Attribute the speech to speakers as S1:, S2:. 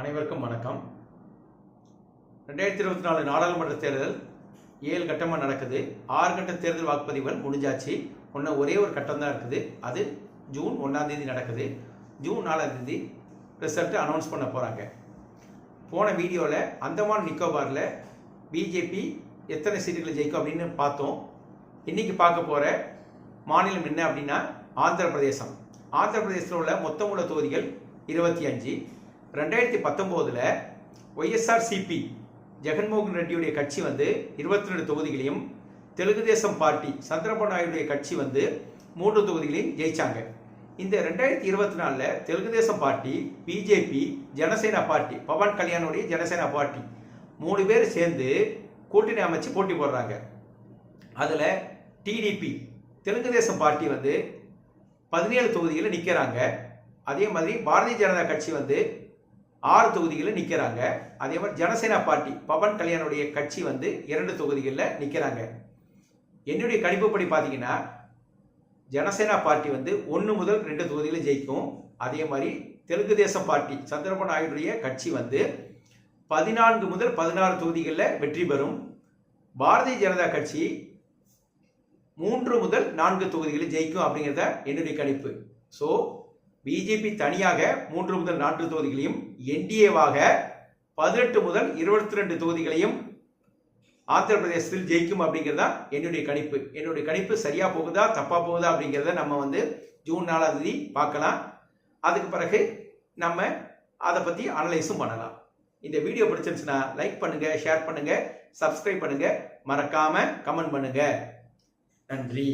S1: அனைவருக்கும் வணக்கம். ரெண்டாயிரத்தி இருபத்தி நாலு நாடாளுமன்ற தேர்தல் ஏழு கட்டமாக நடக்குது. ஆறு கட்ட தேர்தல் வாக்குப்பதிவுகள் முடிஞ்சாச்சு. ஒன்று ஒரே ஒரு கட்டம் தான் இருக்குது. அது ஜூன் ஒன்றாம் தேதி நடக்குது. ஜூன் நாலாம் தேதி ரிசல்ட் அனௌன்ஸ் பண்ண போகிறாங்க போன வீடியோவில் அந்தமான் நிக்கோபாரில் பிஜேபி எத்தனை சீட்டுகளை ஜெயிக்கும் அப்படின்னு பார்த்தோம். இன்னைக்கு பார்க்க போகிற மாநிலம் என்ன அப்படின்னா ஆந்திர பிரதேசம் ஆந்திர பிரதேசத்தில் உள்ள மொத்தம் உள்ள தொகுதிகள் இருபத்தி அஞ்சு. ரெண்டாயிரத்தி பத்தொம்போதில் ஒய்எஸ்ஆர்சிபி ஜெகன்மோகன் ரெட்டியுடைய கட்சி வந்து இருபத்தி ரெண்டு தொகுதிகளையும் தெலுங்கு தேசம் பார்ட்டி சந்திரபாபு நாயுடைய கட்சி வந்து மூன்று தொகுதிகளையும் ஜெயிச்சாங்க. இந்த ரெண்டாயிரத்தி இருபத்தி நாலில் Telugu Desam party BJP Janasena party Pawan கல்யாணுடைய Janasena party மூணு பேர் சேர்ந்து கூட்டணி அமைச்சு போட்டி போடுறாங்க. அதில் டிடிபி தெலுங்கு தேசம் பார்ட்டி வந்து பதினேழு தொகுதிகளில் நிற்கிறாங்க அதே மாதிரி பாரதிய ஜனதா கட்சி வந்து ஆறு தொகுதிகளில் நிற்கிறாங்க அதே மாதிரி ஜனசேனா பார்ட்டி பவன் கல்யாணுடைய கட்சி வந்து இரண்டு தொகுதிகளில் நிற்கிறாங்க என்னுடைய கணிப்புப்படி பார்த்தீங்கன்னா ஜனசேனா பார்ட்டி வந்து ஒன்று முதல் ரெண்டு தொகுதியில் ஜெயிக்கும். அதே மாதிரி தெலுங்கு தேசம் பார்ட்டி சந்திரபாபு நாயுடைய கட்சி வந்து பதினான்கு முதல் பதினாறு தொகுதிகளில் வெற்றி பெறும். பாரதிய ஜனதா கட்சி மூன்று முதல் நான்கு தொகுதிகளில் ஜெயிக்கும் அப்படிங்கிறத என்னுடைய கணிப்பு. ஸோ பிஜேபி தனியாக மூன்று முதல் நான்கு தொகுதிகளையும் என்டிஏவாக பதினெட்டு முதல் இருபத்தி ரெண்டு தொகுதிகளையும் ஆந்திர பிரதேசத்தில் ஜெயிக்கும் அப்படிங்கிறதா என்னுடைய கணிப்பு. என்னுடைய கணிப்பு சரியா போகுதா தப்பா போகுதா அப்படிங்கிறத நம்ம வந்து ஜூன் நாலாம் தேதி பார்க்கலாம். அதுக்கு பிறகு நம்ம அதை பற்றி அனலைஸும் பண்ணலாம். இந்த வீடியோ பிடிச்சிருந்துச்சுன்னா லைக் பண்ணுங்க ஷேர் பண்ணுங்க சப்ஸ்கிரைப் பண்ணுங்க. மறக்காம கமெண்ட் பண்ணுங்க. நன்றி.